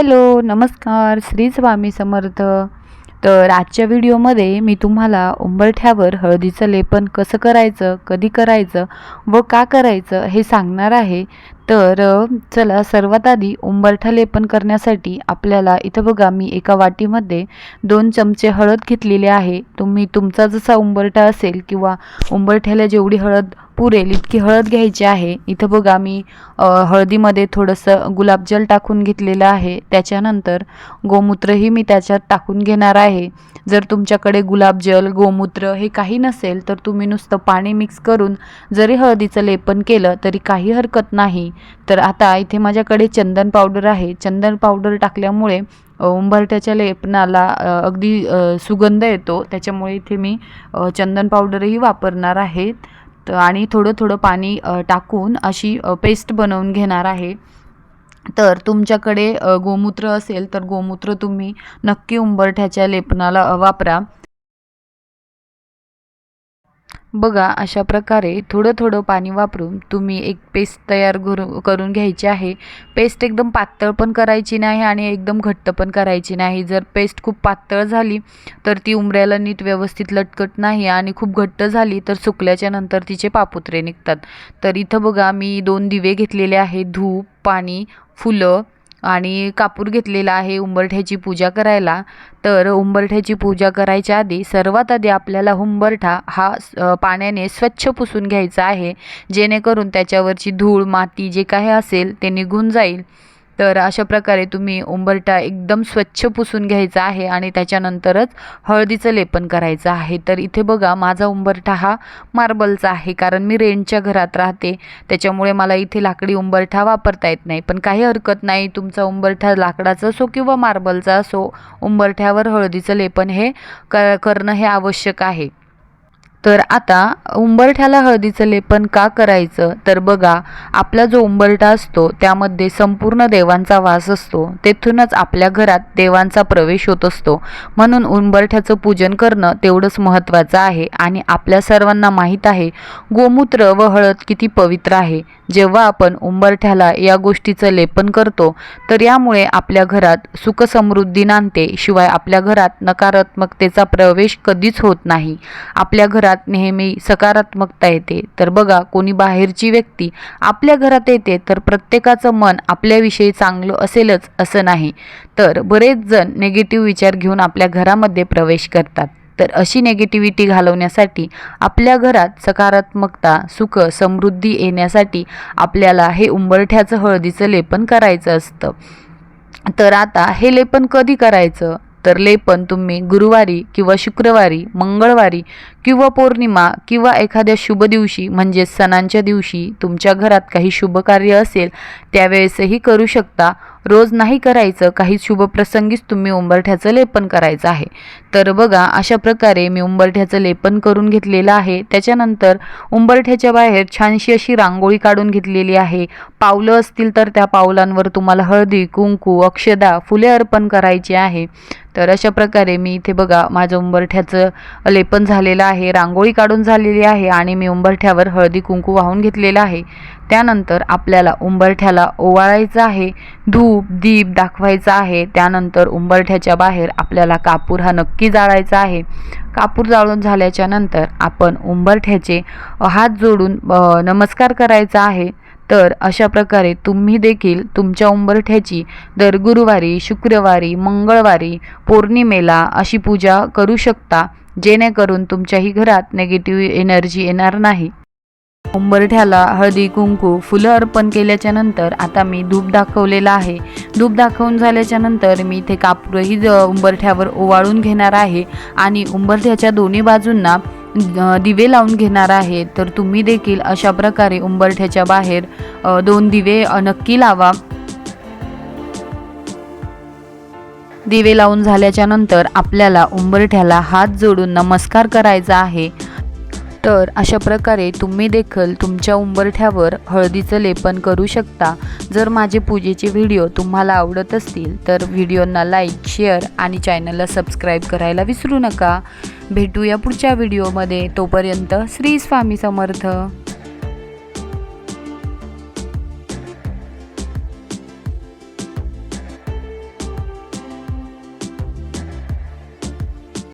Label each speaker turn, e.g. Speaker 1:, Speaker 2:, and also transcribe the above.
Speaker 1: Hello नमस्कार. श्री स्वामी समर्थ. तर आजच्या व्हिडिओमध्ये मी तुम्हाला उंबरठ्यावर हळदीचं लेपन कसं करायचं कधी करायचं व का करायचं हे सांगणार आहे. तर चला सर्वात आधी उंबरठा लेपन करण्यासाठी आपल्याला इथं बघा मी एका वाटीमध्ये दोन चमचे हळद घेतलेली आहे. तुम्ही तुमचा जसा उंबरठा असेल किंवा उंबरठ्याला जेवढी हळद पुरेल इतकी हळद घ्यायची आहे. इथं बघा मी हळदीमध्ये थोडंसं गुलाबजल टाकून घेतलेलं आहे. त्याच्यानंतर गोमूत्रही मी त्याच्यात टाकून घेणार आहे. जर तुमच्याकडे गुलाबजल गोमूत्र हे काही नसेल तर तुम्ही नुसतं पाणी मिक्स करून जरी हळदीचं लेपन केलं तरी काही हरकत नाही. तर आता इथे माझ्याकडे चंदन पावडर आहे. चंदन पावडर टाकल्यामुळे उंबरठ्याच्या लेपनाला अगदी सुगंध येतो. त्याच्यामुळे इथे मी चंदन पावडरही वापरणार आहे. तर आणि थोडं थोडं पाणी टाकून अशी पेस्ट बनवून घेणार आहे. तर तुमच्याकडे गोमूत्र असेल तर गोमूत्र तुम्ही नक्की उंबरठ्याच्या लेपनाला वापरा. बघा अशा प्रकारे थोडं थोडं पाणी वापरून तुम्ही एक पेस्ट तयार करू करून घ्यायची आहे. पेस्ट एकदम पातळ पण करायची नाही आणि एकदम घट्ट पण करायची नाही. जर पेस्ट खूप पातळ झाली तर ती उंबऱ्याला नीट व्यवस्थित लटकत नाही आणि खूप घट्ट झाली तर सुकल्याच्या नंतर तिचे पापुत्रे निघतात. तर इथं बघा मी दोन दिवे घेतलेले आहे धूप पाणी फुलं आणि कापूर घेतलेला आहे उंबरठ्याची पूजा करायला. तर उंबरठ्याची पूजा करायच्या आधी सर्वात आधी आपल्याला उंबरठा हा पाण्याने स्वच्छ पुसून घ्यायचा आहे. जेणेकरून त्याच्यावरची धूळ माती जे काही असेल ते निघून जाईल. तर अशा प्रकारे तुम्ही उंबरठा एकदम स्वच्छ पुसून घ्यायचा आहे आणि त्याच्यानंतरच हळदीचं लेपन करायचं आहे. तर इथे बघा माझा उंबरठा हा मार्बलचा आहे कारण मी रेंटच्या घरात राहते. त्याच्यामुळे मला इथे लाकडी उंबरठा वापरता येत नाही. पण काही हरकत नाही तुमचा उंबरठा लाकडाचा असो किंवा मार्बलचा असो उंबरठ्यावर हळदीचं लेपन हे क करणं हे आवश्यक आहे. तर आता उंबरठ्याला हळदीचं लेपन का करायचं? तर बघा आपला जो उंबरठा असतो त्यामध्ये संपूर्ण देवांचा वास असतो. तेथूनच आपल्या घरात देवांचा प्रवेश होत असतो. म्हणून उंबरठ्याचं पूजन करणं तेवढंच महत्त्वाचं आहे आणि आपल्या सर्वांना माहीत आहे गोमूत्र व हळद किती पवित्र आहे. जेव्हा आपण उंबरठ्याला या गोष्टीचं लेपन करतो तर यामुळे आपल्या घरात सुखसमृद्धी नांदते शिवाय आपल्या घरात नकारात्मकतेचा प्रवेश कधीच होत नाही. आपल्या घरात नेहमी सकारात्मकता येते. तर बघा कोणी बाहेरची व्यक्ती आपल्या घरात येते तर प्रत्येकाचं मन आपल्याविषयी चांगलं असेलच असं नाही. तर बरेच जण नेगेटिव्ह विचार घेऊन आपल्या घरामध्ये प्रवेश करतात. तर अशी नेगेटिव्हिटी घालवण्यासाठी आपल्या घरात सकारात्मकता सुख समृद्धी येण्यासाठी आपल्याला हे उंबरठ्याचं हळदीचं लेपन करायचं असतं. तर आता हे लेपन कधी करायचं? तर लेपन तुम्ही गुरुवारी किंवा शुक्रवारी मंगळवारी किंवा पौर्णिमा किंवा एखाद्या शुभ दिवशी म्हणजेच सणांच्या दिवशी तुमच्या घरात काही शुभ कार्य असेल त्यावेळेसही करू शकता. रोज नाही करायचं काही शुभ प्रसंगीच तुम्ही उंबरठ्याचं लेपन करायचं आहे. तर बघा अशा प्रकारे मी उंबरठ्याचं लेपन करून घेतलेलं आहे. त्याच्यानंतर उंबरठ्याच्या बाहेर छानशी अशी रांगोळी काढून घेतलेली आहे. पावलं असतील तर त्या पावलांवर तुम्हाला हळदी कुंकू अक्षदा फुले अर्पण करायची आहे. तर अशा प्रकारे मी इथे बघा माझं उंबरठ्याचं लेपन झालेलं आहे रांगोळी काढून झालेली आहे आणि मी उंबरठ्यावर हळदी कुंकू वाहून घेतलेलं आहे. त्यानंतर आपल्याला उंबरठ्याला ओवाळायचं आहे धूप दीप दाखवायचा आहे. त्यानंतर उंबरठ्याच्या बाहेर आपल्याला कापूर हा नक्की जाळायचा आहे. कापूर जाळून झाल्याच्यानंतर आपण उंबरठ्याचे हात जोडून नमस्कार करायचा आहे. तर अशा प्रकारे तुम्ही देखील तुमच्या उंबरठ्याची दर गुरुवारी शुक्रवारी मंगळवारी पौर्णिमेला अशी पूजा करू शकता जेणेकरून तुमच्याही घरात नेगेटिव्ह एनर्जी येणार नाही. उंबरठ्याला हळदी कुंकू फुलं अर्पण केल्याच्यानंतर आता मी धूप दाखवलेला आहे. धूप दाखवून झाल्याच्यानंतर मी इथे कापूरही उंबरठ्यावर ओवाळून घेणार आहे आणि उंबरठ्याच्या दोन्ही बाजूंना दिवे लावून घेणार आहे तर तुम्ही देखील अशा प्रकारे उंबरठ्याच्या बाहेर दोन दिवे नक्की लावा. दिवे लावून झाल्याच्यानंतर आपल्याला उंबरठ्याला हात जोडून नमस्कार करायचा आहे. तर अशा प्रकारे तुम्ही देखील तुमच्या उंबरठ्यावर हळदीचं लेपन करू शकता. जर माझे पूजेचे व्हिडिओ तुम्हाला आवडत असतील तर व्हिडिओंना लाईक शेअर आणि चॅनलला सबस्क्राईब करायला विसरू नका. भेटूया पुढच्या व्हिडिओमध्ये. तोपर्यंत श्री स्वामी समर्थ.